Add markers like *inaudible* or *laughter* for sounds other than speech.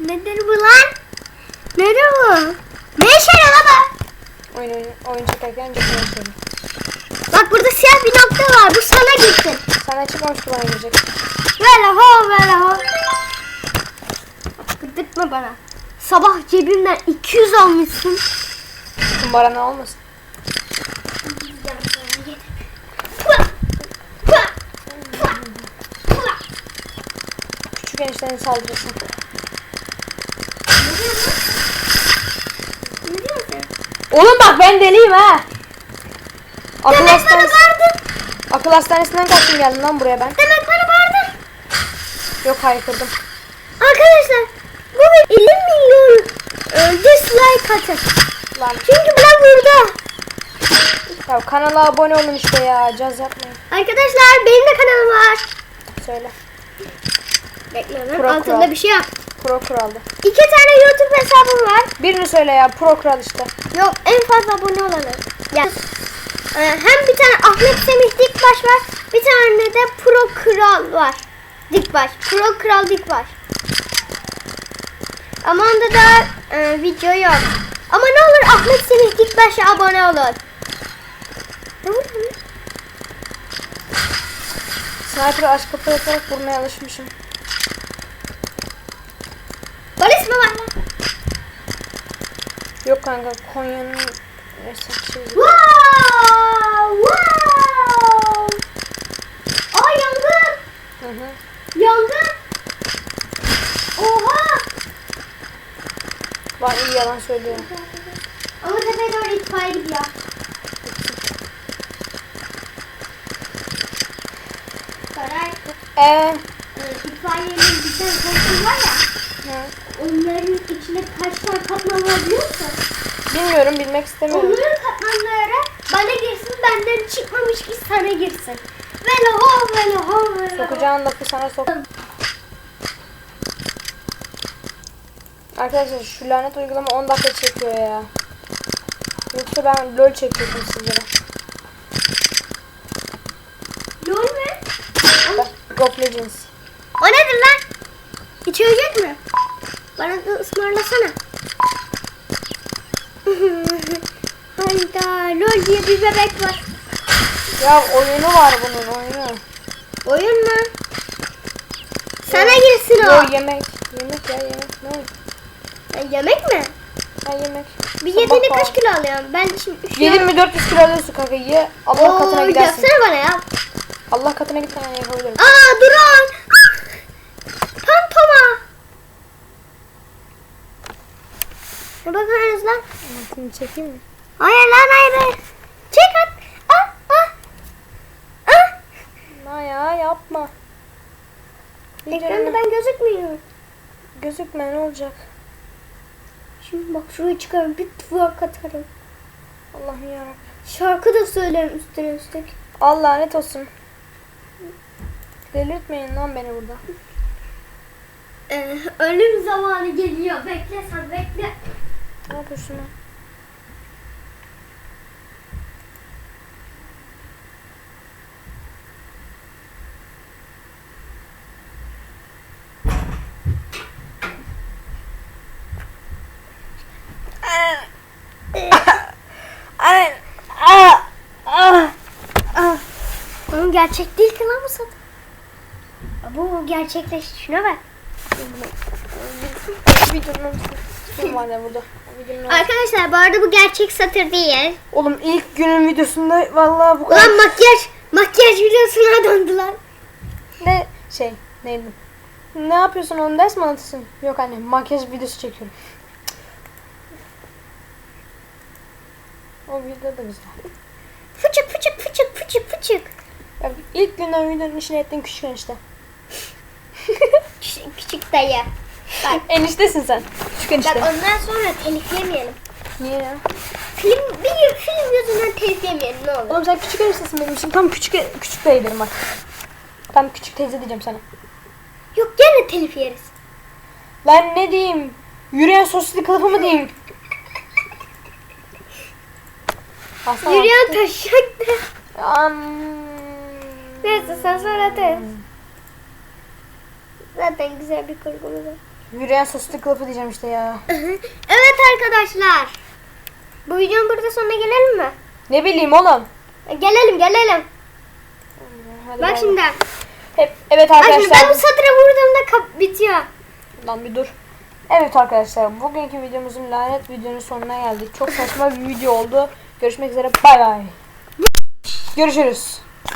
Nedir bu lan? Nedir bu? Ne işe yarıyor lan Oyun oyun oyun çekerken yaşıyorum. bu? Bak burada siyah bir nokta var. Bu sana gitsin. Sana çıkmamış bana gelecek. Ver ho ver ho. Gıdıkma bana. Sabah cebimden 200 almışsın. Kumbara ne olmasın? Küçük eniştenin saldırısı. Ne diyorsun? Oğlum bak ben deliyim ha. Akıl Demek bana hastanesi, vardın. akıl hastanesinden kaçtım geldim lan buraya ben. Demek bana vardın. Yok haykırdım. Arkadaşlar bu bir 50 milyon e, dislike atın. Lan Çünkü ben burada. ya kanala abone olun işte ya. Caz yapmayın. Arkadaşlar benim de kanalım var. Söyle. Bekle Pro altında Kral. bir şey yap. Pro kuraldı. İki tane YouTube hesabım var. Birini söyle ya. Pro kural işte. Yok en fazla abone olanı. Ya. Ee, hem bir tane Ahmet Semih Dikbaş var. Bir tane de Pro Kral var. Dikbaş. Pro Kral Dikbaş. Ama onda da e, video yok. Ama ne olur Ahmet Semih Dikbaş'a abone olun. Ne oldu lan? Sniper aşk kapı yaparak vurmaya alışmışım. Polis mi var lan? Yok kanka Konya'nın. Wow! Wow! Aa yangın! Hı hı. Yangın! Oha! Bak iyi yalan söylüyor. Ama tepeye doğru itfaiye gidiyor. Saray, Eee? e, itfaiyenin bir tane koltuğu var ya. Hı. Onların içinde kaç tane katman var biliyor musun? Bilmiyorum bilmek istemiyorum. Onların katmanları bana girsin benden çıkmamış ki sana girsin. Velo ho velo ho velo ho. Sokacağın lafı sana sok. Arkadaşlar şu lanet uygulama 10 dakika çekiyor ya. Yoksa ben LOL çekiyordum sizlere. Lol mü? Bak, League of Legends. O nedir lan? İçecek mi? Bana da ısmarlasana. Hayda lol diye bir bebek var. Ya oyunu var bunun oyunu. Oyun mu? Sana girsin o. Yo yemek. Yemek ya yemek. Ne oyun? Ya, yemek mi? Ha yemek. Bir yediğinde kaç kilo alıyorsun? Ben şimdi şu Yedin mi 400 kilo alıyorsun kanka ye. Allah katına Oo, gidersin. yapsana bana ya. Allah katına git ben yapabilirim. Aa drone. Pantoma. Ne bakıyorsunuz lan? Seni çekeyim mi? Hayır lan hayır. Çek at. Ah ah. Ah. Ma ya yapma. Ekranda ben gözükmüyorum. Gözükme ne olacak? Şimdi bak şuraya çıkarım bir tuvak atarım. Allah'ım yarabbim. Şarkı da söylerim üstüne üstlük. Allah lanet olsun. Delirtmeyin lan beni burada. Ee, ölüm zamanı geliyor. Bekle sen bekle. Ne yapıyorsun lan? Ay, ah, ah, ah. Oğlum gerçek değil ki lan bu satın. Bu gerçekleşti. Şuna bak. Arkadaşlar bu arada bu gerçek satır değil. Oğlum ilk günün videosunda vallahi bu kadar Ulan makyaj makyaj videosuna döndüler. ne şey neydi? Ne yapıyorsun onu ders mi anlatıyorsun? Yok anne makyaj videosu çekiyorum. O video da güzel. Günden videonun işini ettiğin küçük enişte. Küçük, küçük dayı. Bak, *laughs* Eniştesin sen. Küçük bak enişte. ondan sonra telif yemeyelim. Niye ya? Film, bir film yüzünden telif yemeyelim ne olur. Oğlum sen küçük eniştesin benim için. Tam küçük küçük dayı derim bak. Tam küçük teyze diyeceğim sana. Yok gene telif yeriz. Lan ne diyeyim? Yürüyen sosisli kılıfı mı diyeyim? Aslan Yürüyen taşak da. Am... Neyse sen sonra atarız. Zaten güzel bir kurgumuz var. Yürüyen soslu kılıfı diyeceğim işte ya. evet arkadaşlar. Bu videonun burada sonuna gelelim mi? Ne bileyim oğlum. E, Gelelim gelelim. Hadi Bak bay şimdi. Hep, evet Bak şimdi arkadaşlar. ben bu satıra vurduğumda kap bitiyor. Lan bir dur. Evet arkadaşlar bugünkü videomuzun lanet videonun sonuna geldik. Çok saçma bir video oldu. Görüşmek üzere bay bay. Görüşürüz.